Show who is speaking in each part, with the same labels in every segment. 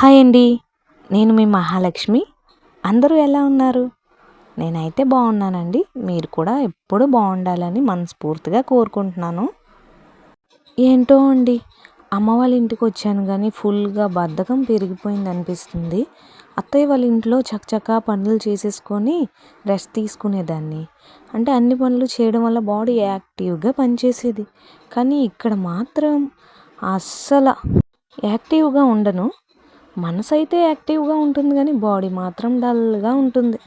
Speaker 1: Hi అండి. నేను మీ మహాలక్ష్మి. అందరూ ఎలా ఉన్నారు? నేనైతే బాగున్నానండి. మీరు కూడా ఎప్పుడు బాగుండాలని మనస్ఫూర్తిగా కోరుకుంటున్నాను. ఏంటో అండి అమ్మ వాళ్ళ ఇంటికి వచ్చాను కానీ ఫుల్గా బద్ధకం పెరిగిపోయింది అనిపిస్తుంది. అత్తయ్య వాళ్ళ ఇంట్లో చకచకా పనులు చేసేసుకొని రెస్ట్ తీసుకునేదాన్ని. అంటే అన్ని పనులు చేయడం వల్ల బాడీ యాక్టివ్గా పనిచేసేది. కానీ ఇక్కడ మాత్రం అస్సలు యాక్టివ్గా ఉండను. మనసు అయితే యాక్టివ్గా ఉంటుంది కానీ బాడీ మాత్రం డల్గా ఉంటుంది.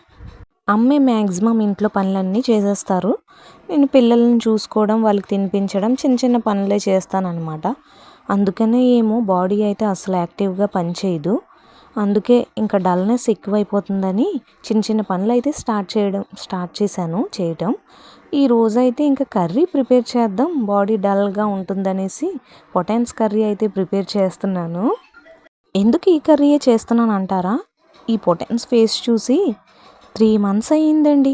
Speaker 1: అమ్మే మ్యాక్సిమం ఇంట్లో పనులన్నీ చేసేస్తారు. నేను పిల్లల్ని చూసుకోవడం వాళ్ళకి తినిపించడం చిన్న చిన్న పనులే చేస్తానన్నమాట. అందుకనే ఏమో బాడీ అయితే అసలు యాక్టివ్గా పనిచేయదు. అందుకే ఇంకా డల్నెస్ ఎక్కువైపోతుందని చిన్న చిన్న పనులు అయితే స్టార్ట్ చేయడం స్టార్ట్ చేశాను చేయటం. ఈ రోజైతే ఇంకా కర్రీ ప్రిపేర్ చేద్దాం బాడీ డల్గా ఉంటుందనేసి పొటాన్స్ కర్రీ అయితే ప్రిపేర్ చేస్తున్నాను. ఎందుకు ఈ కర్రీయే చేస్తున్నాను అంటారా ఈ పొటెన్స్ ఫేస్ చూసి త్రీ మంత్స్ అయ్యిందండి.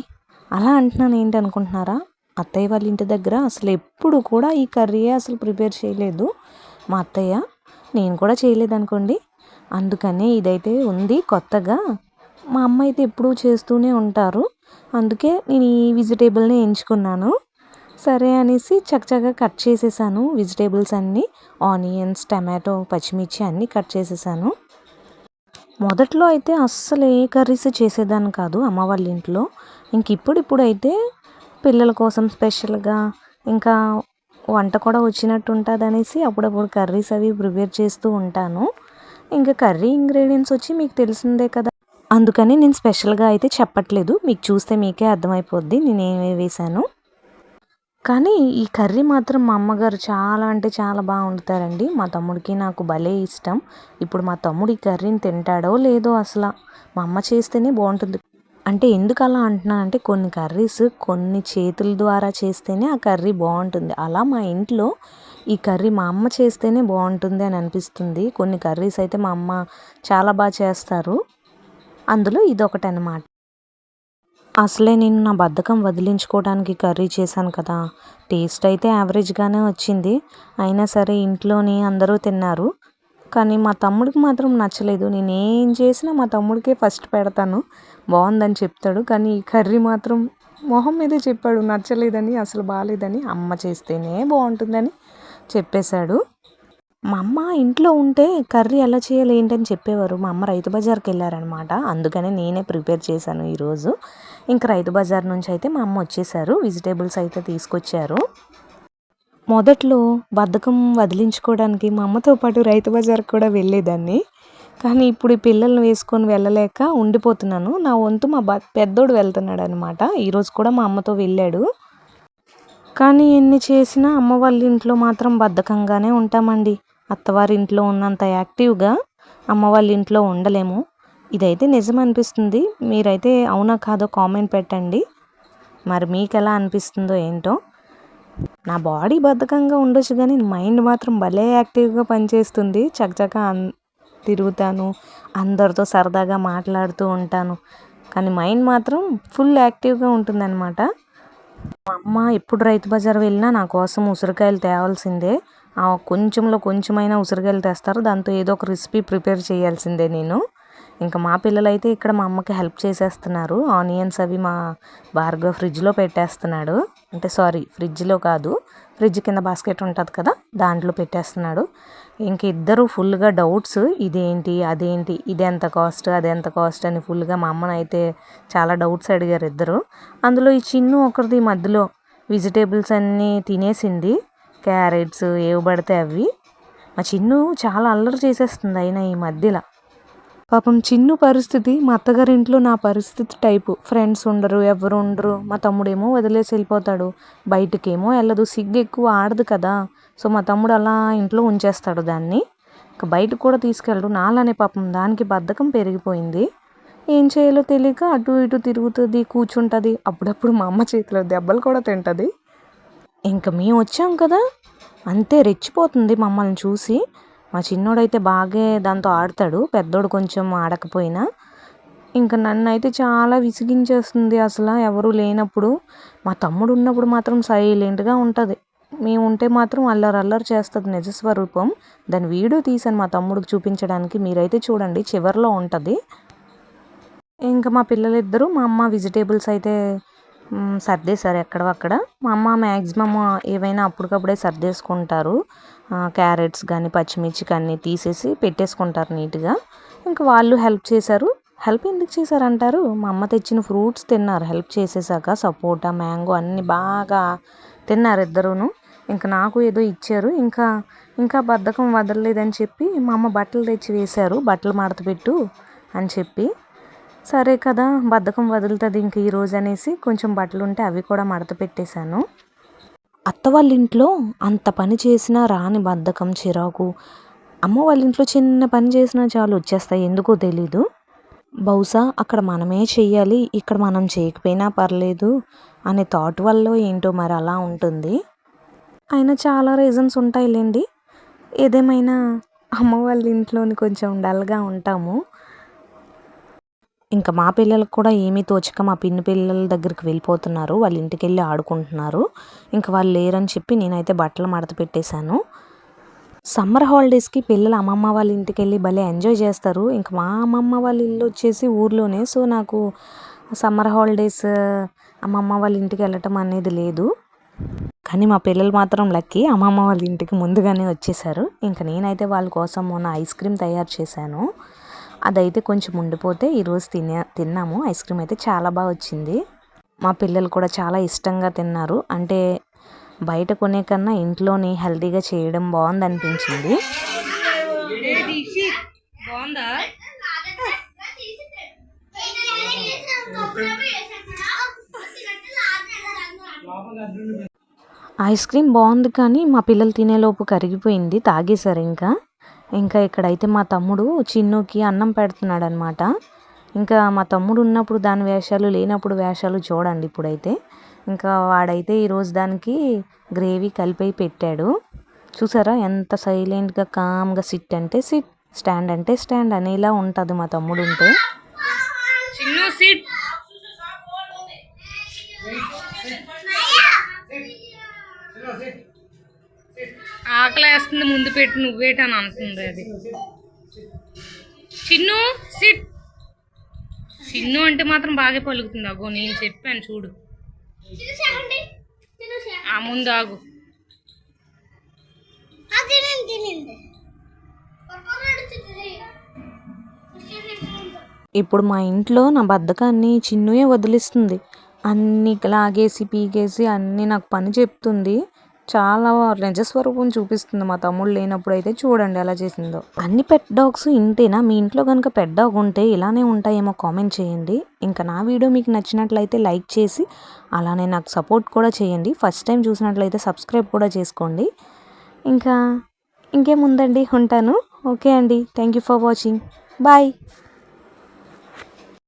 Speaker 1: అలా అంటున్నాను ఏంటి అనుకుంటున్నారా? అత్తయ్య వాళ్ళ ఇంటి దగ్గర అసలు ఎప్పుడు కూడా ఈ కర్రీయే అసలు ప్రిపేర్ చేయలేదు. మా అత్తయ్య నేను కూడా చేయలేదు అనుకోండి అందుకనే ఇదైతే ఉంది కొత్తగా. మా అమ్మ అయితే ఎప్పుడూ చేస్తూనే ఉంటారు. అందుకే నేను ఈ వెజిటేబుల్ని ఎంచుకున్నాను. సరే అనేసి చక్కచక్కగా కట్ చేసేసాను. వెజిటేబుల్స్ అన్నీ ఆనియన్స్ టమాటో పచ్చిమిర్చి అన్నీ కట్ చేసేసాను. మొదట్లో అయితే అస్సలు ఏ కర్రీస్ చేసేదాన్ని కాదు అమ్మ వాళ్ళ ఇంట్లో. ఇంక ఇప్పుడు అయితే పిల్లల కోసం స్పెషల్గా ఇంకా వంట కూడా వచ్చినట్టు ఉంటుంది అనేసి అప్పుడప్పుడు కర్రీస్ అవి ప్రిపేర్ చేస్తూ ఉంటాను. ఇంకా కర్రీ ఇంగ్రీడియంట్స్ వచ్చి మీకు తెలిసిందే కదా. అందుకని నేను స్పెషల్గా అయితే చెప్పట్లేదు. మీకు చూస్తే మీకే అర్థమైపోద్ది. నేను ఏమి వేసాను. కానీ ఈ కర్రీ మాత్రం మా అమ్మగారు చాలా అంటే చాలా బాగా వండుతారండి. మా తమ్ముడికి నాకు భలే ఇష్టం. ఇప్పుడు మా తమ్ముడు ఈ కర్రీని తింటాడో లేదో అసలు మా అమ్మ చేస్తేనే బాగుంటుంది. అంటే ఎందుకు అలా అంటున్నానంటే కొన్ని కర్రీస్ కొన్ని చేతుల ద్వారా చేస్తేనే ఆ కర్రీ బాగుంటుంది. అలా మా ఇంట్లో ఈ కర్రీ మా అమ్మ చేస్తేనే బాగుంటుంది అని అనిపిస్తుంది. కొన్ని కర్రీస్ అయితే మా అమ్మ చాలా బాగా చేస్తారు. అందులో ఇదొకటి అనమాట అసలే నేను నా బద్ధకం వదిలించుకోవడానికి కర్రీ చేశాను కదా. టేస్ట్ అయితే యావరేజ్గానే వచ్చింది. అయినా సరే ఇంట్లోని అందరూ తిన్నారు. కానీ మా తమ్ముడికి మాత్రం నచ్చలేదు. నేను ఏం చేసినా మా తమ్ముడికే ఫస్ట్ పెడతాను. బాగుందని చెప్తాడు. కానీ ఈ కర్రీ మాత్రం మొహం మీదే చెప్పాడు. నచ్చలేదని అసలు బాగాలేదని అమ్మ చేస్తేనే బాగుంటుందని చెప్పేశాడు. మా అమ్మ ఇంట్లో ఉంటే కర్రీ ఎలా చేయాలి ఏంటని చెప్పేవారు. మా అమ్మ రైతు బజార్కి వెళ్ళారనమాట అందుకనే నేనే ప్రిపేర్ చేశాను ఈరోజు. ఇంకా రైతు బజార్ నుంచి అయితే మా అమ్మ వచ్చేసారు. వెజిటేబుల్స్ అయితే తీసుకొచ్చారు. మొదట్లో బద్ధకం వదిలించుకోవడానికి మా అమ్మతో పాటు రైతు బజార్కి కూడా వెళ్ళేదాన్ని. కానీ ఇప్పుడు ఈ పిల్లల్ని వేసుకొని వెళ్ళలేక ఉండిపోతున్నాను. నా వంతు మా బ పెద్దోడు వెళ్తున్నాడు అనమాట ఈరోజు కూడా మా అమ్మతో వెళ్ళాడు. కానీ ఎన్ని చేసినా అమ్మ వాళ్ళ ఇంట్లో మాత్రం బద్ధకంగానే ఉంటామండి. అత్తవారింట్లో ఉన్నంత యాక్టివ్గా అమ్మ వాళ్ళ ఇంట్లో ఉండలేము. ఇదైతే నిజం అనిపిస్తుంది మీరైతే అవునా కాదో కామెంట్ పెట్టండి. మరి మీకు ఎలా అనిపిస్తుందో ఏంటో. నా బాడీ బద్ధకంగా ఉండొచ్చు కానీ మైండ్ మాత్రం భలే యాక్టివ్గా పనిచేస్తుంది. చకచక తిరుగుతాను అందరితో సరదాగా మాట్లాడుతూ ఉంటాను. కానీ మైండ్ మాత్రం ఫుల్ యాక్టివ్గా ఉంటుందన్నమాట. మా అమ్మ ఎప్పుడు రైతు బజార్ వెళ్ళినా నా కోసం ఉసిరికాయలు తేవాల్సిందే. కొంచెంలో కొంచెమైనా ఉసిరికాయలు తెస్తారు. దాంతో ఏదో ఒక రెసిపీ ప్రిపేర్ చేయాల్సిందే నేను. ఇంకా మా పిల్లలు అయితే ఇక్కడ మా అమ్మకి హెల్ప్ చేసేస్తున్నారు. ఆనియన్స్ అవి మా భార్గవ్ ఫ్రిడ్జ్లో పెట్టేస్తున్నాడు. అంటే సారీ ఫ్రిడ్జ్లో కాదు ఫ్రిడ్జ్ కింద బాస్కెట్ ఉంటుంది కదా దాంట్లో పెట్టేస్తున్నాడు. ఇంక ఇద్దరు ఫుల్గా డౌట్స్ ఇదేంటి అదేంటి ఇది ఎంత కాస్ట్ అది ఎంత కాస్ట్ అని ఫుల్గా మా అమ్మని అయితే చాలా డౌట్స్ అడిగారు ఇద్దరు. అందులో ఈ చిన్ను ఒకరిది మధ్యలో వెజిటేబుల్స్ అన్నీ తినేసింది క్యారెట్స్ ఏవి పడితే అవి. మా చిన్ను చాలా అల్లరి చేసేస్తుంది అయినా ఈ మధ్యలో. పాపం చిన్ను పరిస్థితి మా అత్తగారింట్లో నా పరిస్థితి టైపు. ఫ్రెండ్స్ ఉండరు ఎవరు ఉండరు. మా తమ్ముడేమో వదిలేసి వెళ్ళిపోతాడు. బయటకేమో వెళ్ళదు. సిగ్గు ఎక్కువ ఆడదు కదా. సో మా తమ్ముడు అలా ఇంట్లో ఉంచేస్తాడు దాన్ని. ఇక బయటకు కూడా తీసుకెళ్ళడు. నాలానే పాపం దానికి బద్ధకం పెరిగిపోయింది. ఏం చేయాలో తెలియక అటు ఇటు తిరుగుతుంది కూర్చుంటుంది. అప్పుడప్పుడు మా అమ్మ చేతిలో దెబ్బలు కూడా తింటుంది. ఇంక మేము వచ్చాం కదా. అంతే రెచ్చిపోతుంది మమ్మల్ని చూసి. మా చిన్నోడైతే బాగా దాంతో ఆడతాడు పెద్దోడు కొంచెం ఆడకపోయినా. ఇంకా నన్ను అయితే చాలా విసిగించేస్తుంది అసలు ఎవరు లేనప్పుడు. మా తమ్ముడు ఉన్నప్పుడు మాత్రం సైలెంట్గా ఉంటుంది. మేము ఉంటే మాత్రం అల్లరి అల్లరి చేస్తుంది నిజస్వరూపం దాని వీడియో తీసాను మా తమ్ముడికి చూపించడానికి మీరైతే చూడండి చివరిలో ఉంటుంది. ఇంకా మా పిల్లలిద్దరూ మా అమ్మ వెజిటేబుల్స్ అయితే సర్దేశారు ఎక్కడో అక్కడ. మా అమ్మ మ్యాక్సిమమ్ ఏవైనా అప్పటికప్పుడే సర్దేసుకుంటారు. క్యారెట్స్ కానీ పచ్చిమిర్చి కానీ తీసేసి పెట్టేసుకుంటారు నీట్గా. ఇంకా వాళ్ళు హెల్ప్ చేశారు. హెల్ప్ ఎందుకు చేశారంటారు? మా అమ్మ తెచ్చిన ఫ్రూట్స్ తిన్నారు. హెల్ప్ చేసేసాక సపోటా మ్యాంగో అన్నీ బాగా తిన్నారు ఇద్దరును. ఇంకా నాకు ఏదో ఇచ్చారు. ఇంకా ఇంకా బద్ధకం వదలలేదని చెప్పి మా అమ్మ బట్టలు తెచ్చి వేశారు. బట్టలు మడత పెట్టు అని చెప్పి. సరే కదా బద్ధకం వదులుతుంది ఇంక ఈ రోజు అనేసి కొంచెం బట్టలు ఉంటే అవి కూడా మడత పెట్టేశాను. అత్త వాళ్ళ ఇంట్లో అంత పని చేసినా రాని బద్ధకం చిరాకు. అమ్మ వాళ్ళ ఇంట్లో చిన్న పని చేసినా చాలు వచ్చేస్తాయి ఎందుకో తెలీదు. బహుశా అక్కడ మనమే చెయ్యాలి ఇక్కడ మనం చేయకపోయినా పర్లేదు అనే థాట్ వల్ల ఏంటో మరి అలా ఉంటుంది. అయినా చాలా రీజన్స్ ఉంటాయిలేండి. ఏదేమైనా అమ్మ వాళ్ళ ఇంట్లోని కొంచెం డల్గా ఉంటాము. ఇంకా మా పిల్లలకు కూడా ఏమీ తోచక మా పిన్ని పిల్లల దగ్గరికి వెళ్ళిపోతున్నారు. వాళ్ళ ఇంటికి వెళ్ళి ఆడుకుంటున్నారు. ఇంకా వాళ్ళు లేరని చెప్పి నేనైతే బట్టలు మడత పెట్టేశాను. సమ్మర్ హాలిడేస్కి పిల్లలు అమ్మమ్మ వాళ్ళ ఇంటికి వెళ్ళి భలే ఎంజాయ్ చేస్తారు. ఇంకా మా అమ్మమ్మ వాళ్ళ ఇల్లు వచ్చేసి ఊర్లోనే. సో నాకు సమ్మర్ హాలిడేస్ అమ్మమ్మ వాళ్ళ ఇంటికి వెళ్ళటం అనేది లేదు. కానీ మా పిల్లలు మాత్రం లక్కీ. అమ్మమ్మ వాళ్ళ ఇంటికి ముందుగానే వచ్చేసారు ఇంకా నేనైతే వాళ్ళ కోసం మొన్న ఐస్ క్రీమ్ తయారు చేశాను. అదైతే కొంచెం ఉండిపోతే ఈరోజు తినే తిన్నాము. ఐస్ క్రీమ్ అయితే చాలా బాగా వచ్చింది. మా పిల్లలు కూడా చాలా ఇష్టంగా తిన్నారు. అంటే బయట కొనే కన్నా ఇంట్లోనే హెల్తీగా చేయడం బాగుంది? అనిపించింది ఐస్ క్రీమ్ బాగుంది కానీ మా పిల్లలు తినేలోపు కరిగిపోయింది తాగేశారు ఇంకా. ఇంకా ఇక్కడైతే మా తమ్ముడు చిన్నుకి అన్నం పెడుతున్నాడు అనమాట ఇంకా మా తమ్ముడు ఉన్నప్పుడు దాని వేషాలు లేనప్పుడు వేషాలు చూడండి ఇప్పుడైతే. ఇంకా వాడైతే ఈరోజు దానికి గ్రేవీ కలిపి పెట్టాడు. చూసారా ఎంత సైలెంట్గా కామ్గా సిట్ అంటే సిట్ స్టాండ్ అంటే స్టాండ్ అనేలా ఉంటుంది మా తమ్ముడు ఉంటే.
Speaker 2: చిన్ను సిట్! ఆకలేస్తుంది ముందు పెట్టి నువ్వేటని అంటుంది అది. చిన్ను సిట్. చిన్ను అంటే మాత్రం బాగా పలుకుతుంది అగో నేను చెప్పాను చూడు. ఆ ముందు ఆగు.
Speaker 1: ఇప్పుడు మా ఇంట్లో నా బద్ధకాన్ని చిన్నుయే వదిలిస్తుంది. అన్ని లాగేసి పీకేసి అన్నీ నాకు పని చెప్తుంది. చాలా నిజస్వరూపం చూపిస్తుంది మా తమ్ముడు లేనప్పుడు అయితే చూడండి ఎలా చేసిందో. అన్ని పెట్ డాగ్స్ ఇంతేనా? మీ ఇంట్లో కనుక పెట్ డాగ్ ఉంటే ఇలానే ఉంటాయేమో కామెంట్ చేయండి. ఇంకా నా వీడియో మీకు నచ్చినట్లయితే లైక్ చేసి అలానే నాకు సపోర్ట్ కూడా చేయండి. ఫస్ట్ టైం చూసినట్లయితే సబ్స్క్రైబ్ కూడా చేసుకోండి. ఇంకా ఇంకేముందండి? ఉంటాను. ఓకే అండి. Thank you for watching bye